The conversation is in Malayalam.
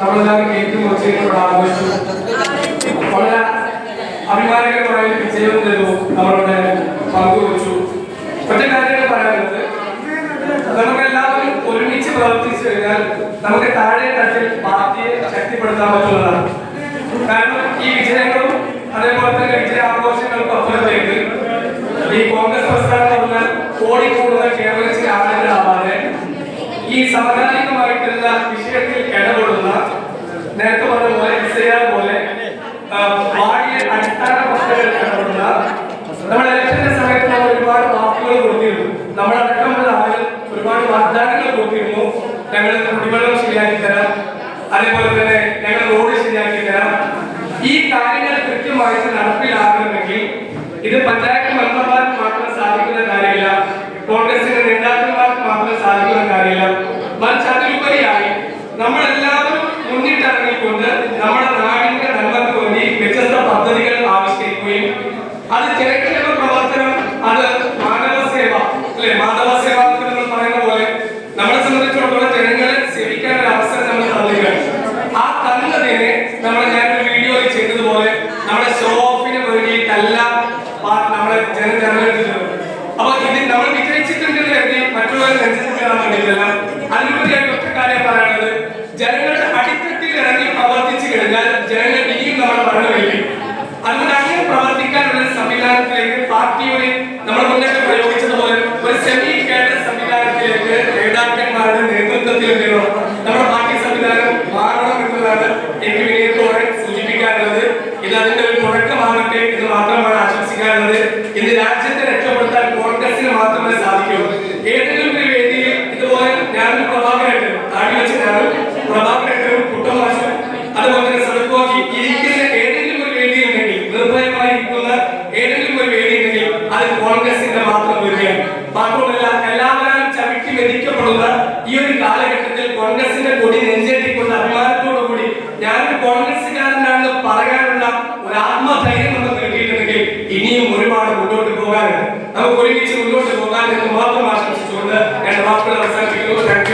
നമ്മളെല്ലാവരും കേട്ടുമുറിച്ച് ഇവിടെ ആഘോഷിച്ചു വളരെ അഭിമാനകരമായ വിജയം തരുന്നു നമ്മളുടെ പങ്കുവച്ചു. ഒറ്റ കാര്യങ്ങൾ പറയാനുള്ളത്. നമുക്കെല്ലാവരും ഒരുമിച്ച് പ്രവർത്തിച്ചു കഴിഞ്ഞാൽ നമുക്ക് താഴെ തട്ടിൽ പാർട്ടിയെ ശക്തിപ്പെടുത്താൻ പറ്റുന്നതാണ്. കാരണം ഈ വിജയങ്ങളും അതേപോലെ തന്നെ വിജയ ആഘോഷങ്ങൾക്കും അപ്പുറത്തേക്ക് ഈ കോൺഗ്രസ് പ്രസ്ഥാനം പറഞ്ഞാൽ കോടിക്കൂടുന്ന കേരളത്തിലെ ആളുകളാവാതെ ഈ സാധാരണമായിട്ടുള്ള വിഷയത്തിൽ ഇടപെടും നേരത്തെ പറഞ്ഞ പോലെ എസ് പോലെ ആ, വാടിയ അടിസ്ഥാന പ്രശ്നങ്ങൾ നമ്മുടെ ഇലക്ഷന്റെ സമയത്ത് നമ്മൾ ഒരുപാട് വാക്കുകൾ കൊടുത്തിരുന്നു. നമ്മളടക്കമുള്ള ആളുകൾ ഒരുപാട് വാഗ്ദാനങ്ങൾ കൊടുത്തിരുന്നു. ഞങ്ങൾ കുടിവെള്ളം ശരിയാക്കി തരാം. അതേപോലെ തന്നെ ഞങ്ങൾ റോഡ് ശരിയാക്കി തരാം. ഈ കാര്യങ്ങൾ കൃത്യമായിട്ട് നടപ്പിലാകണമെങ്കിൽ ഇത് പഞ്ചായത്ത് മെമ്പർമാർക്ക് മാത്രം സാധിക്കുന്ന അത് ജനക്ഷേമ പ്രവർത്തനം അത് മാനവ സേവ അല്ലെ? മാധവ സേവ എന്ന് പറയുന്ന പോലെ നമ്മളെ സംബന്ധിച്ചിടത്തോളം ജനങ്ങളെ സേവിക്കാൻ ഒരു അവസരം നമ്മൾ തന്നിരിക്കുകയാണ്. ആ തന്നതിനെ നമ്മൾ ഞാനൊരു വീഡിയോയിൽ ചെയ്തതുപോലെ നമ്മുടെ ഷോ ഓഫിന് വേണ്ടിയിട്ടല്ല നമ്മളെ ജനം തെരഞ്ഞെടുത്തിട്ടുള്ളത് അപ്പൊ ഇത് നമ്മൾ വിജയിച്ചിട്ടുണ്ടെന്ന് കരുതി മറ്റുള്ളവരെ നെഞ്ചിട്ടാൻ വേണ്ടിയിട്ടല്ല അതിനുപരിയായിട്ട് ഒറ്റ കാര്യം പറയാനുള്ളത്. ജനങ്ങളുടെ അടിത്തട്ടിൽ ഇറങ്ങി പ്രവർത്തിച്ചു കഴിഞ്ഞാൽ ജനങ്ങൾ ഇനിയും നമ്മൾ പറഞ്ഞു കഴിക്കും സംവിധാനത്തിലേക്ക് പാർട്ടിയുടെ നമ്മൾ മുന്നോട്ട് പ്രയോഗിച്ചതുപോലെ ഒരു സെമി കേഡർ സംവിധാനത്തിലേക്ക് നേതാക്കന്മാരുടെ നേതൃത്വത്തിൽ എന്ത് നമ്മുടെ പാർട്ടി സംവിധാനം മാറണം എന്നതാണ് എനിക്ക് വിനയത്തോടെ സൂചിപ്പിക്കാനുള്ളത്. ഇത് അതിന്റെ ഒരു തുടക്കമാകട്ടെ എന്ന് മാത്രമാണ് ആശംസിക്കാനുള്ളത്. ഇന്ന് രാജ്യത്തെ രക്ഷപ്പെടുത്താൻ കോൺഗ്രസിന് മാത്രമേ സാധിക്കൂ. ഏതെങ്കിലും ഒരു വേദിയിൽ ഇതുപോലെ ഞാൻ പ്രഭാകരായിട്ട് താഴെ വെച്ച് പ്രഭാകരേട്ടനും കോൺഗ്രസിന്റെ മാത്രം വരികയാണ്. മാത്രമല്ല എല്ലാവരും ചവിട്ടി മെതിക്കപ്പെടുന്ന ഈ ഒരു കാലഘട്ടത്തിൽ കോൺഗ്രസിന്റെ കൊടി നെഞ്ചേറ്റിക്കൊണ്ട് അഭിമാനത്തോടു കൂടി ഞാനൊരു കോൺഗ്രസ്സുകാരനാണെന്ന് പറയാനുള്ള ഒരു ആത്മധൈര്യം നമുക്ക് കിട്ടിയിട്ടുണ്ടെങ്കിൽ ഇനിയും ഒരുപാട് മുന്നോട്ട് പോകാനുണ്ട്. നമുക്ക് ഒരുമിച്ച് മുന്നോട്ട് പോകാൻ എന്ന് മാത്രം ആശംസിച്ചുകൊണ്ട് എന്റെ വാക്കുകൾ അവസാനിപ്പിക്കുന്നു.